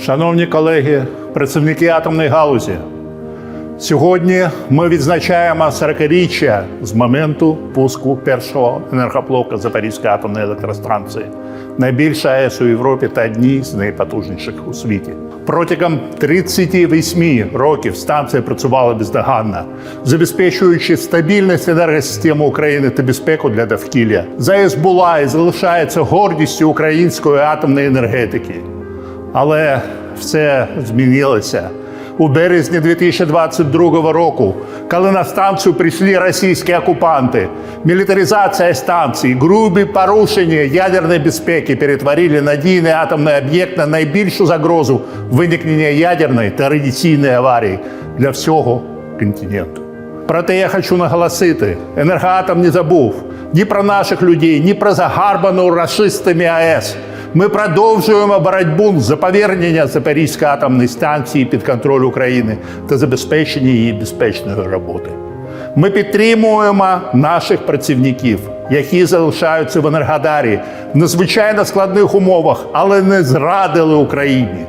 Шановні колеги, працівники атомної галузі, сьогодні ми відзначаємо 40-річчя з моменту пуску першого енергоблоку Запорізької атомної електростанції, найбільша АЕС у Європі та одній з найпотужніших у світі. Протягом 38 років станція працювала бездоганно, забезпечуючи стабільність енергосистеми України та безпеку для довкілля. ЗАЕС була і залишається гордістю української атомної енергетики. Але все змінилося. У березні 2022 року, коли на станцію прийшли російські окупанти, мілітаризація станції, грубі порушення ядерної безпеки перетворили надійний атомний об'єкт на найбільшу загрозу виникнення ядерної та радіаційної аварії для всього континенту. Проте я хочу наголосити: енергоатом не забув ні про наших людей, ні про загарбану расистами АЕС. Ми продовжуємо боротьбу за повернення Запорізької атомної станції під контроль України та забезпечення її безпечної роботи. Ми підтримуємо наших працівників, які залишаються в Енергодарі в надзвичайно складних умовах, але не зрадили Україні.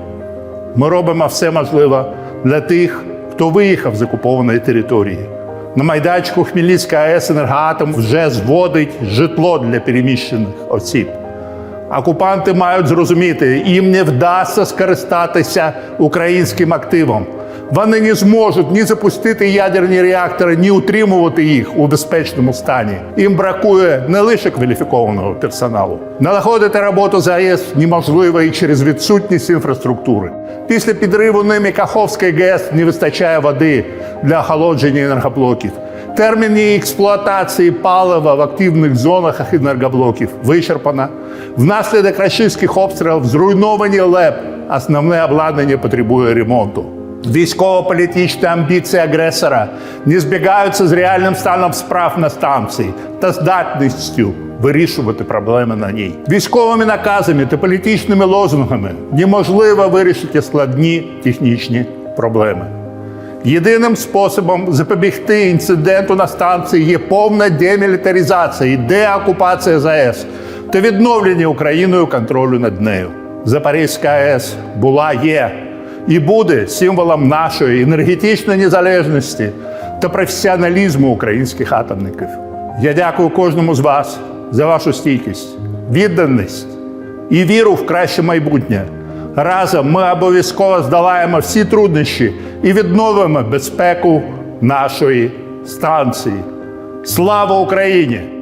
Ми робимо все можливе для тих, хто виїхав з окупованої території. На майданчику Хмельницька АЕС «Енергоатом» вже зводить житло для переміщених осіб. Окупанти мають зрозуміти, їм не вдасться скористатися українським активом. Вони не зможуть ні запустити ядерні реактори, ні утримувати їх у безпечному стані. Їм бракує не лише кваліфікованого персоналу. Налагодити роботу ЗАЕС неможливо і через відсутність інфраструктури. Після підриву ними Каховської ГЕС не вистачає води для охолодження енергоблоків. Термін її експлуатації палива в активних зонах енергоблоків вичерпано. Внаслідок російських обстрілів зруйновані ЛЕП. Основне обладнання потребує ремонту. Військово-політичні амбіції агресора не збігаються з реальним станом справ на станції та здатністю вирішувати проблеми на ній. Військовими наказами та політичними лозунгами неможливо вирішити складні технічні проблеми. Єдиним способом запобігти інциденту на станції є повна демілітаризація і деокупація ЗАЕС та відновлення Україною контролю над нею. Запорізька АЕС була, є і буде символом нашої енергетичної незалежності та професіоналізму українських атомників. Я дякую кожному з вас за вашу стійкість, відданість і віру в краще майбутнє. Разом ми обов'язково здолаємо всі труднощі і відновимо безпеку нашої станції. Слава Україні!